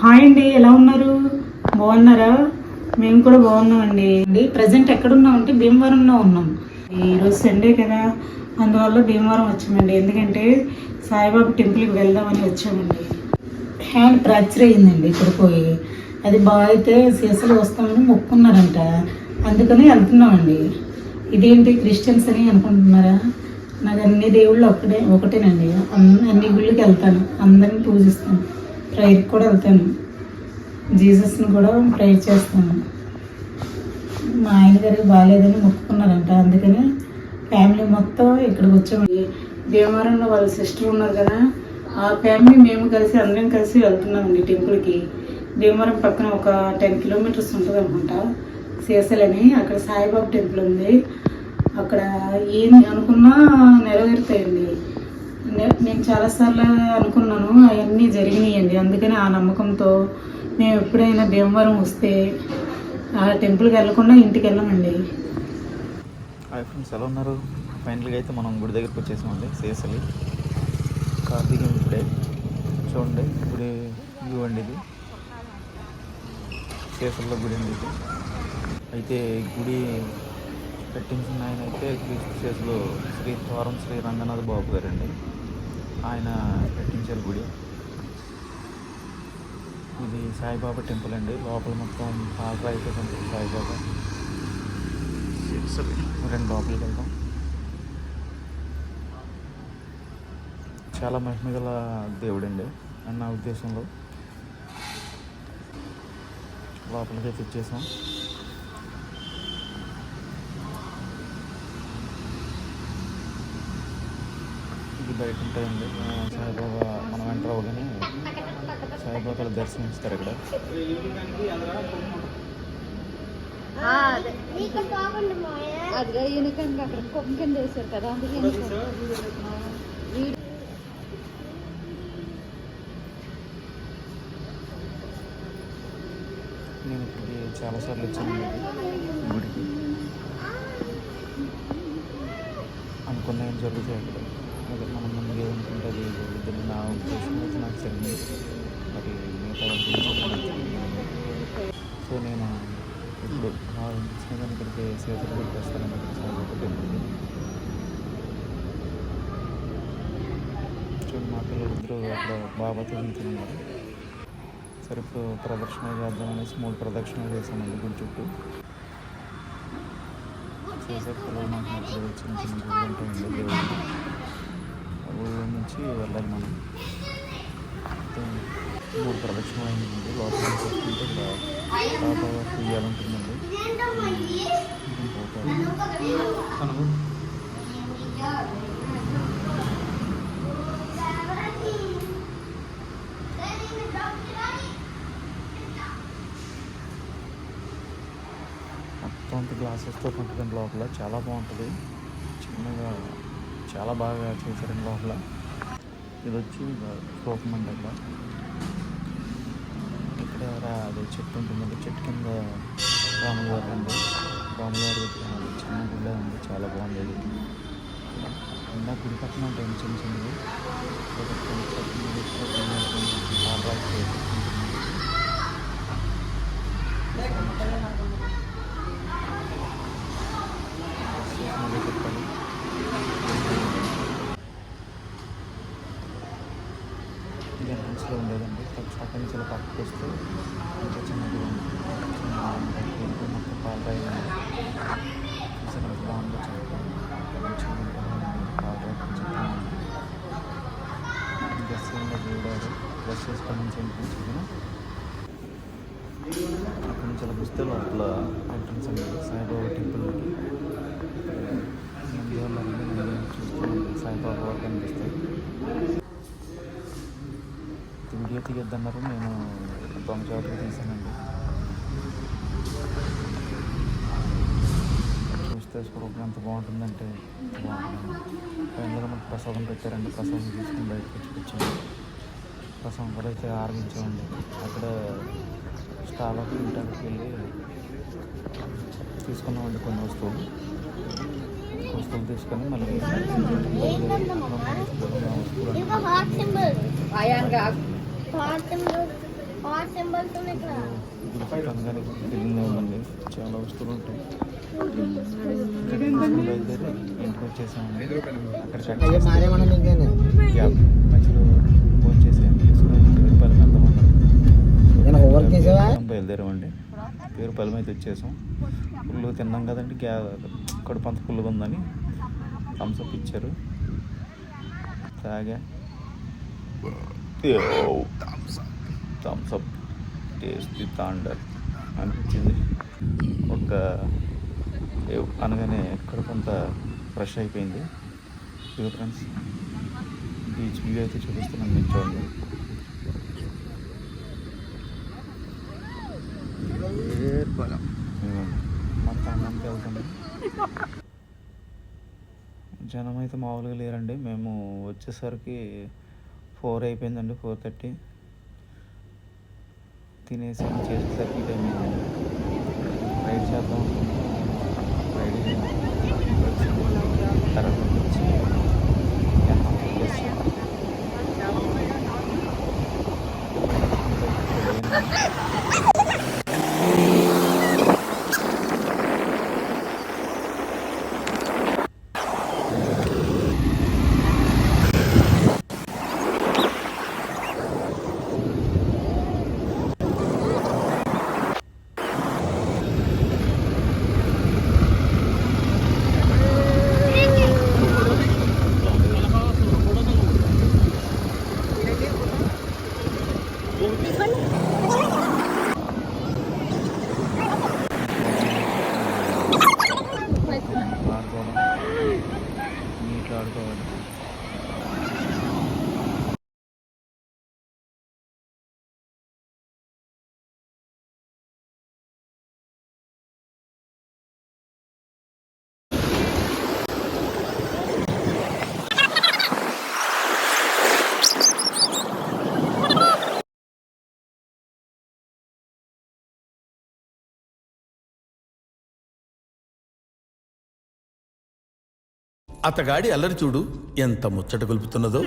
Hi అండి ఎలా ఉన్నారు? బాగున్నారా? మేము కూడా బాగున్నామండి. ప్రజెంట్ ఎక్కడున్నామంటే భీమవరంలో ఉన్నాం. ఈరోజు సండే కదా అందువల్ల భీమవరం వచ్చామండి. ఎందుకంటే సాయిబాబు టెంపుల్కి వెళ్దామని వచ్చామండి. హ్యాండ్ ఫ్రాక్చర్ అయ్యిందండి ఇక్కడ పోయి. అది బాగా అయితే సీసలు వస్తామని మొక్కున్నారంట. అందుకని వెళ్తున్నామండి. ఇదేంటి క్రిస్టియన్స్ అని అనుకుంటున్నారా? నాకు అన్ని దేవుళ్ళు ఒక్కటే ఒకటేనండి. అన్ని గుళ్ళకి వెళ్తాను. అందరిని పూజిస్తాను. ప్రేయర్ కూడా వెళ్తాను. జీసస్ని కూడా ప్రేయర్ చేస్తాను. మా ఆయన గారికి బాగాలేదని మొక్కుకున్నారంట. అందుకని ఫ్యామిలీ మొత్తం ఇక్కడికి వచ్చామండి భీమవరంలో వాళ్ళ సిస్టర్ ఉన్నారు కదా ఆ ఫ్యామిలీ మేము కలిసి అందరం కలిసి వెళ్తున్నామండి టెంపుల్కి భీమవరం పక్కన ఒక టెన్ కిలోమీటర్స్ ఉంటుంది అనుకుంటా సీసలని అక్కడ సాయిబాబా టెంపుల్ ఉంది. అక్కడ ఏం అనుకున్నా నెరవేరుతాయండి. నేను చాలాసార్లు అనుకున్నాను అవన్నీ జరిగినాయండి. అందుకని ఆ నమ్మకంతో మేము ఎప్పుడైనా భీమవరం వస్తే ఆ టెంపుల్కి వెళ్ళకుండా ఇంటికి వెళ్ళమండి. హాయ్ ఫ్రెండ్స్ ఎలా ఉన్నారు? ఫైనల్గా అయితే మనం గుడి దగ్గరికి వచ్చేసామండి సేసలి కార్ ఇప్పుడే చూడండి గుడి వ్యూ అండి ఇది. సేసల్లో గుడి అండి అయితే గుడి పెట్టించిన ఆయన అయితే క్రీస్తు శేషులు శ్రీ ద్వారం శ్రీ రంగనాథ్ బాబు గారండి. ఆయన కట్టించారు గుడి. ఇది సాయిబాబా టెంపుల్ అండి. లోపల మొత్తం పాలరాయితో ఉంటుంది సాయిబాబా. రెండు లోపలికి వెళ్దాం. చాలా మహిమ గల దేవుడండి. అని నా ఉద్దేశంలో లోపలికి తెచ్చేసాం. బయట ఉంటాయండి సాయిబాబా మనం ఎంటర్ అవ్వగానే సాయిబాబా గారు దర్శనం ఇస్తారు ఇక్కడ అదిగా ఈయనకంగా అక్కడ కుక్క కింద వేశారు కదా అందుకే ఈయనకి. వీడి- నేను ఇక్కడికి చాలాసార్లు వచ్చానండి ఈ గుడికి. అనుకున్న ఏం జరుగుతాయి అక్కడ అదే మనం ముందు ఏమనుకుంటే అది జరుగుతుంది నా ఉద్దేశం అయితే నాకు జరిగింది మరి మిగతా సో నేను ఇప్పుడు నా స్నేహితుని ఇక్కడికి సేతులు పెట్టేస్తాను ఇక్కడ సాయిబాబా టెంపుల్కి చూడండి మా పిల్లలిద్దరూ అక్కడ బాబా నిల్చున్నారు సరే ఇప్పుడు ప్రదక్షిణ చేద్దాం అనేసి మూడు ప్రదక్షిణలు చేసామండి గుడి చుట్టూ చేసే పిల్లలు మాకు చిన్న చిన్న గుళ్ళు ఉంటాయండి. దేవుడు ఆ నుంచి వెళ్ళాలి మనం. మూడు ప్రదక్షిణలు అయిందండి. లోపల నుంచి వస్తుంటే ఇక్కడ తాత ఉయ్యాలంటుందండి మొత్తం గ్లాసెస్తో ఉంటుందండి లోపల. చాలా బాగుంటుంది. చిన్నగా చాలా బాగా చేశారండి లోపల. ఇది వచ్చి రూపం అండి అక్కడ ఇక్కడ అది చెట్టు ఉంటుందండి చెట్టు కింద రాముల ఉంది రాములవారి రాముల అది చిన్న గుళ్ళ ఉంది చాలా బాగుంది అది. ఇంకా గుడి పక్కన ఉంటాయి చిన్న చిన్నది ఒక చిన్న చెట్టు మీద ఎక్కువ చాలా ఇది ఎంట్రన్స్లో ఉండేదండి. అక్కడి నుంచి పక్కకు వస్తే ఇంకా చిన్నది మొత్తం పాలరాయి బాగుంది డ్రెస్ ఏమో డ్రెస్ వేసుకొని నుంచి అనిపించింది అక్కడి నుంచి అలా వస్తే లోపల ఎంట్రన్స్ అండి. సాయిబాబా టెంపుల్కి వీడియో తీయొద్దన్నారు నేను దొంగచాటుగా తీసానండి. చూస్తే స్వరూపం ఎంత బాగుంటుందంటే బాగుంటుంది మనకు ప్రసాదం పెట్టారండి ప్రసాదం తీసుకుని బయటకు వచ్చి కూర్చోండి ప్రసాదం కూడా అయితే ఆరంభించామండి అక్కడ స్టాల్కి ఇంటికి వెళ్ళి తీసుకున్నామండి కొన్ని వస్తువులు. వస్తువులు తీసుకొని మళ్ళీ చాలా వస్తువులు ఉంటాయి బయలుదేరి ఇంటికి వచ్చేసామండి అక్కడ మధ్యలో ఫోన్ తీసుకుని పది మంది? బయలుదేరామండి. పేరు పల్లెం అయితే వచ్చేసాం. ఫుల్ తిన్నాం కదండి గ్యా కడుపు అంత ఫుల్గా ఉందని థమ్స్అప్ ఇచ్చారు. తాగా. థమ్స్అప్ టేస్టీ థాండర్ అనిపించింది ఒక అనగానే కడుపు అంతా ఫ్రెష్ అయిపోయింది. ఇదిగో ఫ్రెండ్స్ బీచ్ వ్యూ అయితే చూపిస్తున్నాను మీరు చూడండి. మొత్తం అన్నంకి వెళ్తుంది జనం అయితే మామూలుగా లేరండి. మేము వచ్చేసరికి ఫోర్ అయిపోయిందండి ఫోర్ థర్టీ. తినేసి చేసేసరికి టైం అయిందండి శాతం చేద్దాం రైడ్ తర్వాత వచ్చి చేస్తాం. ఆడుకోవడం నీటిలో ఆడుకోవాలి అతగాడి అల్లరి చూడు ఎంత ముచ్చట గొలుపుతున్నదో.